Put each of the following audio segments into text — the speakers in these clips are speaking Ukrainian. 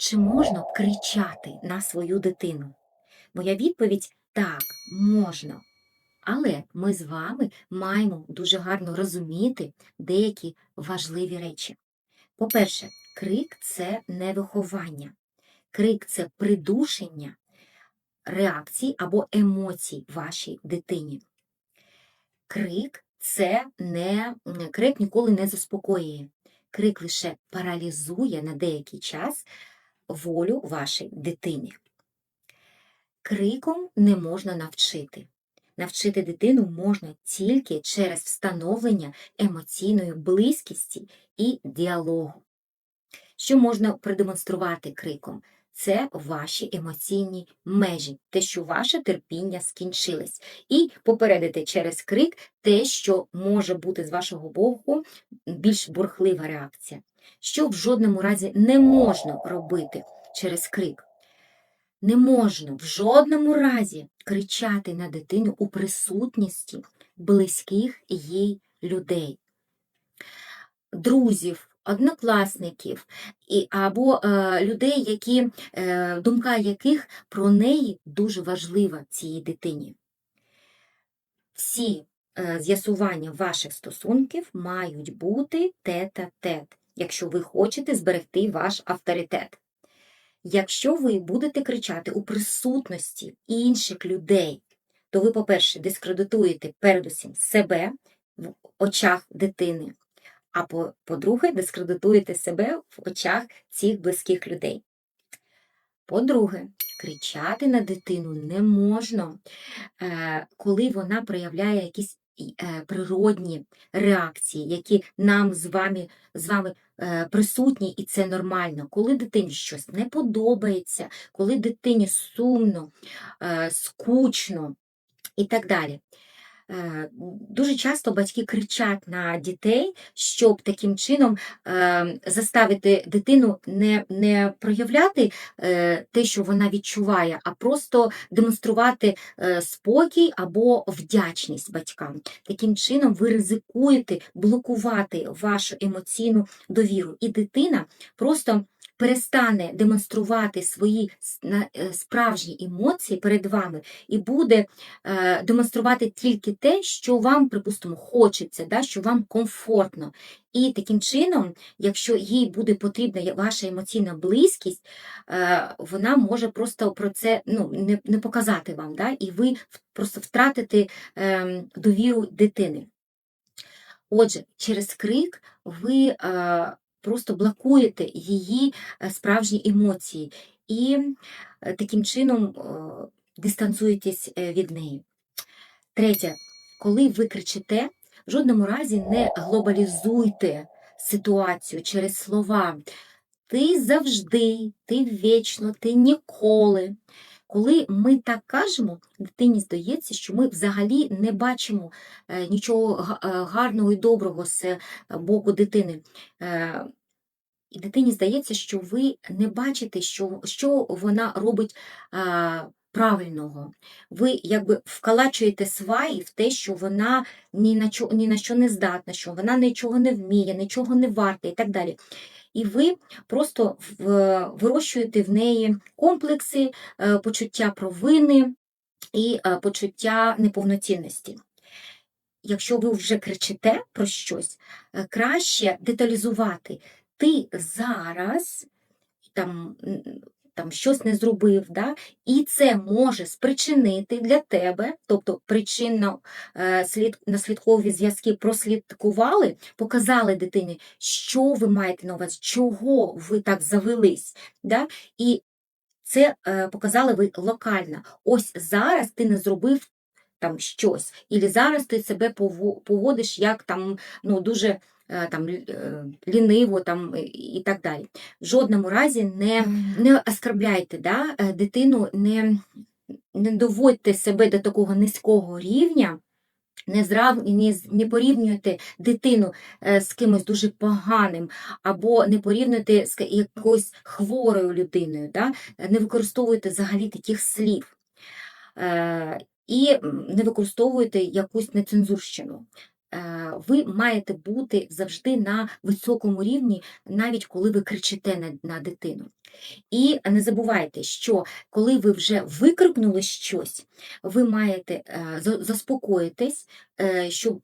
Чи можна кричати на свою дитину? Моя відповідь так, можна. Але ми з вами маємо дуже гарно розуміти деякі важливі речі. По-перше, крик це не виховання. Крик це придушення реакцій або емоцій вашій дитині. Крик це не крик ніколи не заспокоює. Крик лише паралізує на деякий час волю вашій дитині. Криком не можна навчити. Навчити дитину можна тільки через встановлення емоційної близькості і діалогу. Що можна продемонструвати криком? Це ваші емоційні межі, те, що ваше терпіння скінчилось, і попередити через крик те, що може бути з вашого боку більш бурхлива реакція, що в жодному разі не можна робити через крик. Не можна в жодному разі кричати на дитину у присутності близьких їй людей, друзів, однокласників або е, людей, які, е, думка яких про неї дуже важлива цій дитині. Всі е, з'ясування ваших стосунків мають бути тет-а-тет, якщо ви хочете зберегти ваш авторитет. Якщо ви будете кричати у присутності інших людей, то ви, по-перше, дискредитуєте передусім себе в очах дитини, а по- по-друге, дискредитуєте себе в очах цих близьких людей. По-друге, кричати на дитину не можна, е, коли вона проявляє якісь природні реакції, які нам з вами, з вами е, присутні, і це нормально. Коли дитині щось не подобається, коли дитині сумно, е, скучно і так далі. Е, Дуже часто батьки кричать на дітей, щоб таким чином е, заставити дитину не, не проявляти е, те, що вона відчуває, а просто демонструвати е, спокій або вдячність батькам. Таким чином ви ризикуєте блокувати вашу емоційну довіру, і дитина просто перестане демонструвати свої е, справжні емоції перед вами і буде е, демонструвати тільки те, що вам, припустимо, хочеться, да, що вам комфортно. І таким чином, якщо їй буде потрібна ваша емоційна близькість, е, вона може просто про це ну, не, не показати вам, да, і ви просто втратите е, довіру дитини. Отже, через крик ви просто блокуєте її е, справжні емоції і е, таким чином е, дистанцуєтесь від неї. Третє, коли ви кричите, в жодному разі не глобалізуйте ситуацію через слова. Ти завжди, ти вічно, ти ніколи. Коли ми так кажемо, дитині здається, що ми взагалі не бачимо е, нічого е, гарного і доброго з е, боку дитини. І дитині здається, що ви не бачите, що, що вона робить правильного. Ви якби вкалачуєте сваї в те, що вона ні на, чо, ні на що не здатна, що вона нічого не вміє, нічого не варта і так далі. І ви просто вирощуєте в неї комплекси, е, почуття провини і е, почуття неповноцінності. Якщо ви вже кричите про щось, е, краще деталізувати. Ти зараз там, там щось не зробив, да? і це може спричинити для тебе, тобто причинно е, слід, наслідкові зв'язки прослідкували, показали дитині, що ви маєте на увазі, чого ви так завелись. Да? І це е, показали ви локально. Ось зараз ти не зробив там щось, і зараз ти себе поводиш як там ну, дуже там, е, ліниво там, і- так далі. В жодному разі не, не оскорбляйте да? е, дитину, не, не доводьте себе до такого низького рівня. Не, зрав... не, не порівнюйте дитину е, з кимось дуже поганим, або не порівнюйте з якоюсь хворою людиною, да? Е, не використовуйте взагалі таких слів. Е, і не використовуйте якусь нецензурщину. Е, ви маєте бути завжди на високому рівні, навіть коли ви кричите на, на дитину. І не забувайте, що коли ви вже викрикнули щось, ви маєте е, заспокоїтись, е, щоб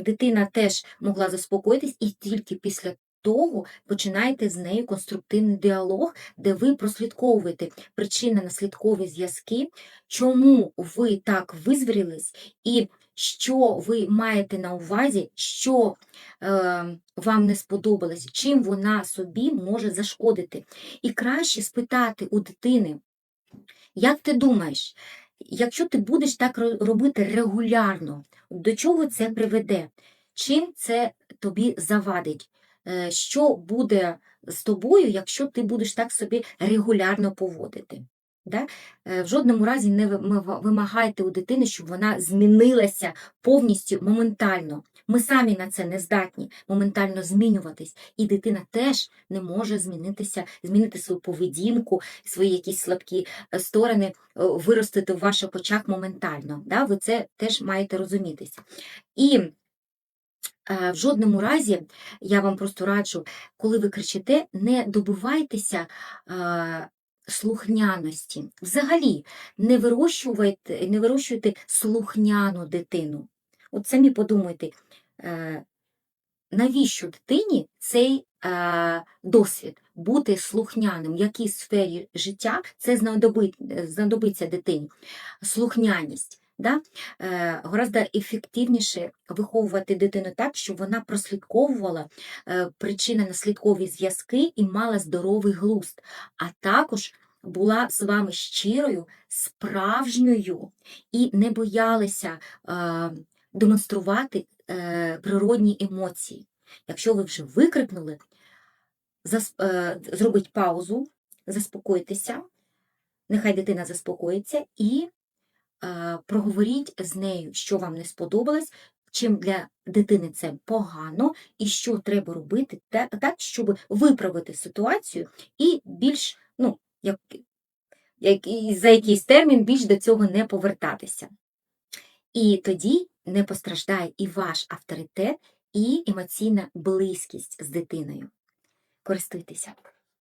дитина теж могла заспокоїтись, і тільки після того починаєте з нею конструктивний діалог, де ви прослідковуєте причинно-наслідкові зв'язки, чому ви так визвірились, і що ви маєте на увазі, що е, вам не сподобалось, чим вона собі може зашкодити. І краще спитати у дитини, як ти думаєш, якщо ти будеш так робити регулярно, до чого це приведе? Чим це тобі завадить? Е, Що буде з тобою, якщо ти будеш так собі регулярно поводити? Да? Е, В жодному разі не вимагайте у дитини, щоб вона змінилася повністю моментально. Ми самі на це не здатні моментально змінюватись, і дитина теж не може змінитися, змінити свою поведінку, свої якісь слабкі е, сторони, е, виростити в ваших очах моментально. Да? Ви це теж маєте розумітися. І в жодному разі я вам просто раджу, коли ви кричите, не добивайтеся слухняності. Взагалі, не вирощуйте, не вирощуйте слухняну дитину. От самі подумайте, е, навіщо дитині цей е, досвід бути слухняним, в якій сфері життя це знадобиться дитині. Слухняність. Да? Е, гораздо ефективніше виховувати дитину так, щоб вона прослідковувала е, причинно-наслідкові зв'язки і мала здоровий глузд, а також була з вами щирою, справжньою і не боялася е, демонструвати е, природні емоції. Якщо ви вже викрикнули, зас, е, зробіть паузу, заспокойтеся, нехай дитина заспокоїться і проговоріть з нею, що вам не сподобалось, чим для дитини це погано, і що треба робити так, щоб виправити ситуацію і більш, ну, як, як, за якийсь термін більш до цього не повертатися. І тоді не постраждає і ваш авторитет, і емоційна близькість з дитиною. Користуйтеся.